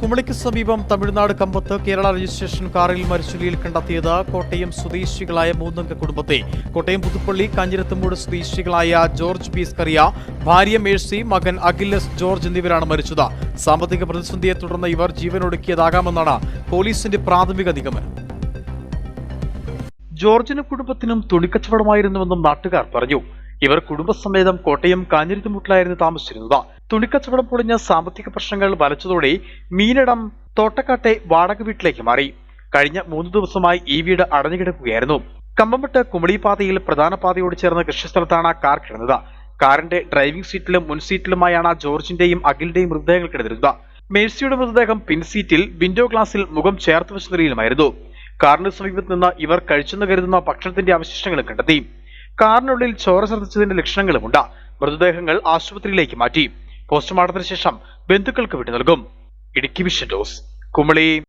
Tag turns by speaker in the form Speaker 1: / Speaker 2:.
Speaker 1: കുമളിക്ക് സമീപം തമിഴ്നാട് കമ്പത്ത് കേരള രജിസ്ട്രേഷൻ കാറിൽ മരിച്ചുലിയിൽ കണ്ടെത്തിയത് കോട്ടയം സ്വദേശികളായ മൂന്നംഗ കുടുംബത്തെ. കോട്ടയം പുതുപ്പള്ളി കാഞ്ഞിരത്തുമൂട് സ്വദേശികളായ ജോർജ് പി. സ്കറിയ ഭാര്യ മേഴ്സി മകൻ അഖിലസ് ജോർജ് എന്നിവരാണ് മരിച്ചത്. സാമ്പത്തിക പ്രതിസന്ധിയെ തുടർന്ന് ഇവർ ജീവനൊടുക്കിയതാകാമെന്നാണ് പോലീസിന്റെ പ്രാഥമിക നിഗമനം. ജോർജിനും കുടുംബത്തിനും തുണിക്കച്ചവടമായിരുന്നുവെന്നും നാട്ടുകാർ പറഞ്ഞു. ഇവർ കുടുംബസമേതം കോട്ടയം കാഞ്ഞിരത്തുമുട്ടിലായിരുന്നു താമസിച്ചിരുന്നത്. തുണിക്കച്ചവടം പൊളിഞ്ഞ സാമ്പത്തിക പ്രശ്നങ്ങൾ വലച്ചതോടെ മീനടം തോട്ടക്കാട്ടെ വാടക വീട്ടിലേക്ക് മാറി. കഴിഞ്ഞ മൂന്ന് ദിവസമായി ഈ വീട് അടഞ്ഞുകിടക്കുകയായിരുന്നു. കമ്പംപെട്ട് കുമളിപാതയിൽ പ്രധാന പാതയോട് ചേർന്ന കൃഷിസ്ഥലത്താണ് കാർ കിടന്നത്. കാറിന്റെ ഡ്രൈവിംഗ് സീറ്റിലും മുൻ സീറ്റിലുമായാണ് ജോർജിന്റെയും അഖിലിന്റെയും മൃതദേഹങ്ങൾ കിടന്നിരുന്നത് മേഴ്സിയുടെ മൃതദേഹം പിൻസീറ്റിൽ വിൻഡോ ഗ്ലാസിൽ മുഖം ചേർത്ത് വെച്ച നിലയിലുമായിരുന്നു. കാറിന് സമീപത്ത് നിന്ന് ഇവർ കഴിച്ചെന്ന് കരുതുന്ന ഭക്ഷണത്തിന്റെ അവശിഷ്ടങ്ങൾ കണ്ടെത്തി. കാറിനുള്ളിൽ ചോര ശ്രദ്ധിച്ചതിന്റെ ലക്ഷണങ്ങളുമുണ്ട്. മൃതദേഹങ്ങൾ ആശുപത്രിയിലേക്ക് മാറ്റി. പോസ്റ്റ്മോർട്ടത്തിന് ശേഷം ബന്ധുക്കൾക്ക് വിട്ടു നൽകും. ഇടുക്കി വിഷൻ ഡോസ് കുമളി.